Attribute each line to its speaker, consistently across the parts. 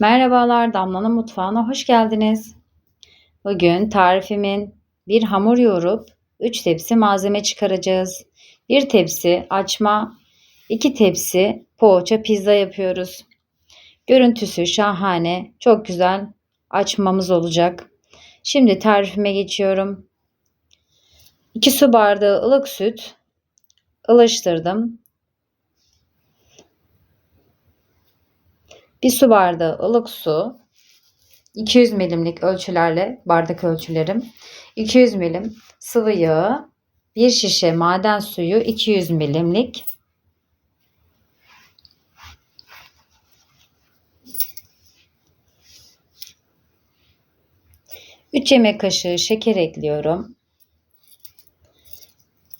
Speaker 1: Merhabalar, Damla'nın mutfağına hoş geldiniz. Bugün tarifimin bir hamur yoğurup 3 tepsi malzeme çıkaracağız. 1 tepsi açma, 2 tepsi poğaça pizza yapıyoruz. Görüntüsü şahane, çok güzel açmamız olacak. Şimdi tarifime geçiyorum. 2 su bardağı ılık süt ılıştırdım. Bir su bardağı ılık su, 200 milimlik ölçülerle bardak ölçülerim, 200 milim sıvı yağı, bir şişe maden suyu 200 milimlik, Üç yemek kaşığı şeker ekliyorum.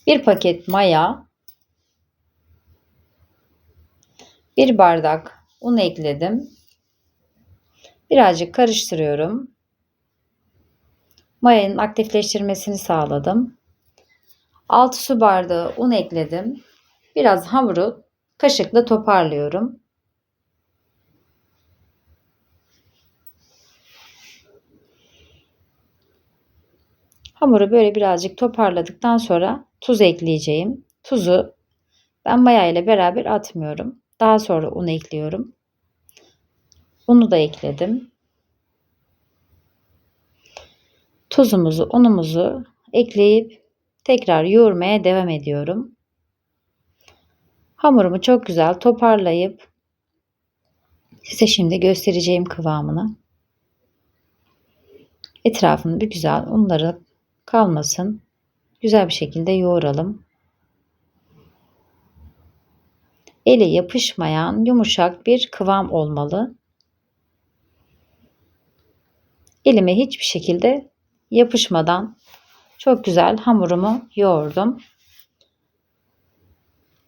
Speaker 1: Bir paket maya, bir bardak Un ekledim. Birazcık karıştırıyorum. Mayanın aktifleştirmesini sağladım. 6 su bardağı un ekledim. Biraz hamuru kaşıkla toparlıyorum. Hamuru böyle birazcık toparladıktan sonra tuz ekleyeceğim. Tuzu ben maya ile beraber atmıyorum. Daha sonra un ekliyorum. Unu da ekledim. Tuzumuzu, unumuzu ekleyip tekrar yoğurmaya devam ediyorum. Hamurumu çok güzel toparlayıp size şimdi göstereceğim kıvamını. Etrafını bir güzel unları kalmasın. Güzel bir şekilde yoğuralım. Ele yapışmayan yumuşak bir kıvam olmalı. Elime hiçbir şekilde yapışmadan çok güzel hamurumu yoğurdum.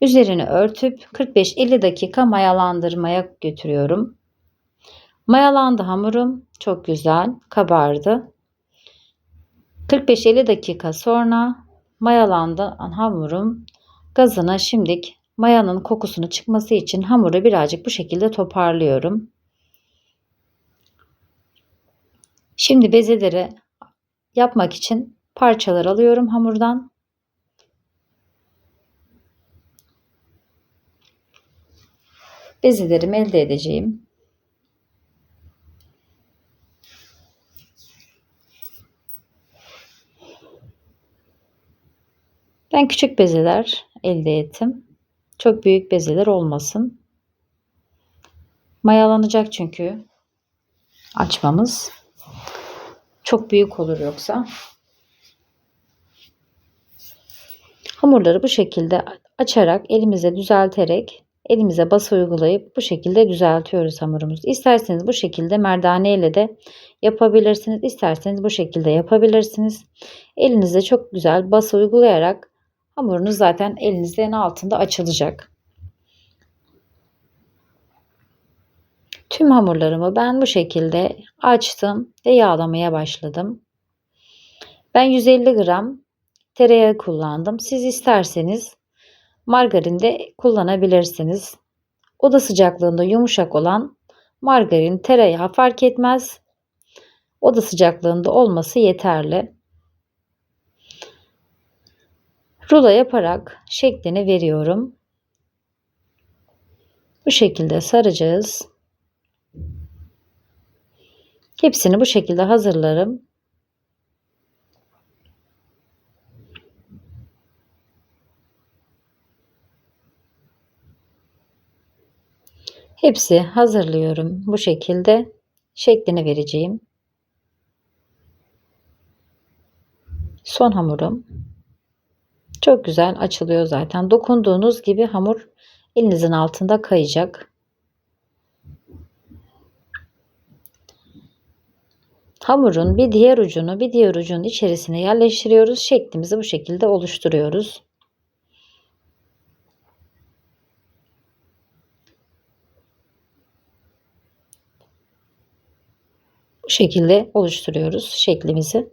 Speaker 1: Üzerini örtüp 45-50 dakika mayalandırmaya götürüyorum. Mayalandı hamurum. Çok güzel kabardı. 45-50 dakika sonra mayalandı hamurum gazına şimdilik mayanın kokusunu çıkması için hamuru birazcık bu şekilde toparlıyorum. Şimdi bezeleri yapmak için parçalar alıyorum hamurdan. Bezelerimi elde edeceğim. Ben küçük bezeler elde ettim. Çok büyük bezeler olmasın. Mayalanacak çünkü açmamız. Çok büyük olur yoksa. Hamurları bu şekilde açarak elimize düzelterek elimize bası uygulayıp bu şekilde düzeltiyoruz hamurumuzu. İsterseniz bu şekilde merdane ile de yapabilirsiniz. İsterseniz bu şekilde yapabilirsiniz. Elinize çok güzel bası uygulayarak Hamurunuz zaten elinizin altında açılacak. Tüm hamurlarımı ben bu şekilde açtım ve yağlamaya başladım. Ben 150 gram tereyağı kullandım. Siz isterseniz margarin de kullanabilirsiniz. Oda sıcaklığında yumuşak olan margarin, tereyağı fark etmez. Oda sıcaklığında olması yeterli rulo yaparak şeklini veriyorum. Bu şekilde saracağız. Hepsini bu şekilde hazırlarım. Hepsi hazırlıyorum. Bu şekilde şeklini vereceğim. Son hamurum. Çok güzel açılıyor zaten. Dokunduğunuz gibi hamur elinizin altında kayacak. Hamurun bir diğer ucunu bir diğer ucun içerisine yerleştiriyoruz. Şeklimizi bu şekilde oluşturuyoruz. Bu şekilde oluşturuyoruz şeklimizi.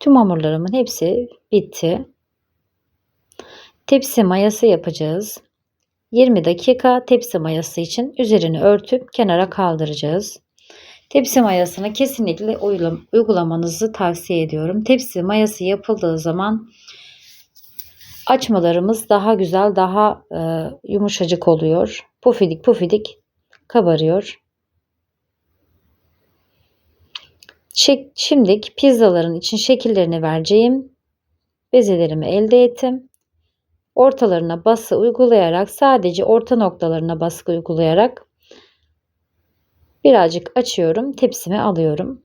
Speaker 1: Tüm hamurlarımın hepsi bitti. Tepsi mayası yapacağız. 20 dakika tepsi mayası için üzerini örtüp kenara kaldıracağız. Tepsi mayasını kesinlikle uygulam- uygulamanızı tavsiye ediyorum. Tepsi mayası yapıldığı zaman açmalarımız daha güzel, daha e, yumuşacık oluyor. Pufidik pufidik kabarıyor. Şimdilik pizzaların için şekillerini vereceğim. Bezelerimi elde ettim. Ortalarına bası uygulayarak sadece orta noktalarına baskı uygulayarak birazcık açıyorum. Tepsime alıyorum.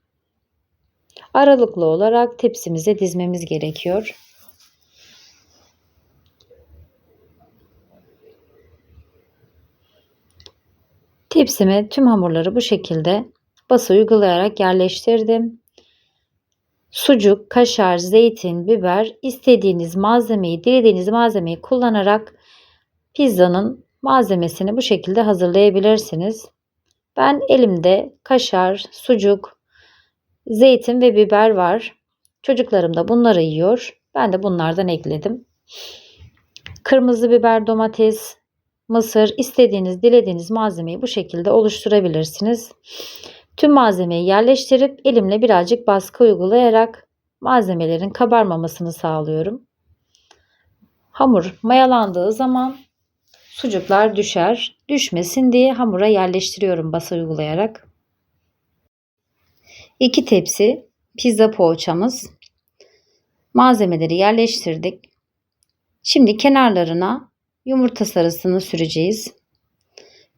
Speaker 1: Aralıklı olarak tepsimize dizmemiz gerekiyor. Tepsime tüm hamurları bu şekilde bası uygulayarak yerleştirdim. Sucuk, kaşar, zeytin, biber istediğiniz malzemeyi, dilediğiniz malzemeyi kullanarak pizzanın malzemesini bu şekilde hazırlayabilirsiniz. Ben elimde kaşar, sucuk, zeytin ve biber var. Çocuklarım da bunları yiyor. Ben de bunlardan ekledim. Kırmızı biber, domates, mısır istediğiniz, dilediğiniz malzemeyi bu şekilde oluşturabilirsiniz. Tüm malzemeyi yerleştirip elimle birazcık baskı uygulayarak malzemelerin kabarmamasını sağlıyorum. Hamur mayalandığı zaman sucuklar düşer. Düşmesin diye hamura yerleştiriyorum bası uygulayarak. 2 tepsi pizza poğaçamız. Malzemeleri yerleştirdik. Şimdi kenarlarına yumurta sarısını süreceğiz.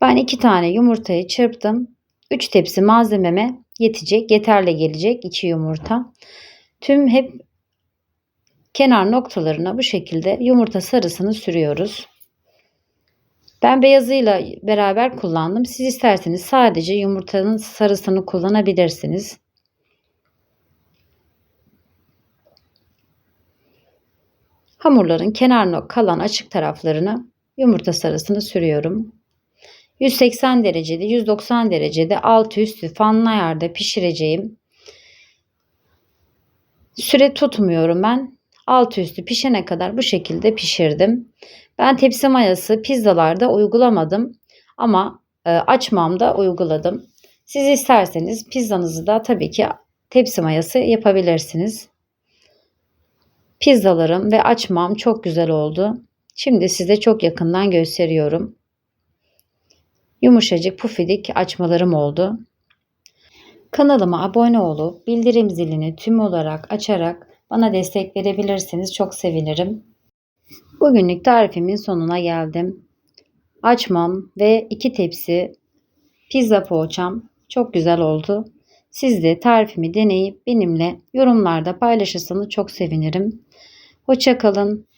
Speaker 1: Ben 2 tane yumurtayı çırptım. 3 tepsi malzememe yetecek, yeterli gelecek 2 yumurta. Tüm hep kenar noktalarına bu şekilde yumurta sarısını sürüyoruz. Ben beyazıyla beraber kullandım. Siz isterseniz sadece yumurtanın sarısını kullanabilirsiniz. Hamurların kenar kalan açık taraflarını yumurta sarısını sürüyorum. 180 derecede 190 derecede altı üstü fanlı ayarda pişireceğim. Süre tutmuyorum ben. Altı üstü pişene kadar bu şekilde pişirdim. Ben tepsi mayası pizzalarda uygulamadım ama e, açmamda uyguladım. Siz isterseniz pizzanızı da tabii ki tepsi mayası yapabilirsiniz. Pizzalarım ve açmam çok güzel oldu. Şimdi size çok yakından gösteriyorum. Yumuşacık pufidik açmalarım oldu. Kanalıma abone olup bildirim zilini tüm olarak açarak bana destek verebilirseniz çok sevinirim. Bugünlük tarifimin sonuna geldim. Açmam ve iki tepsi pizza poğaçam çok güzel oldu. Siz de tarifimi deneyip benimle yorumlarda paylaşırsanız çok sevinirim. Hoşçakalın.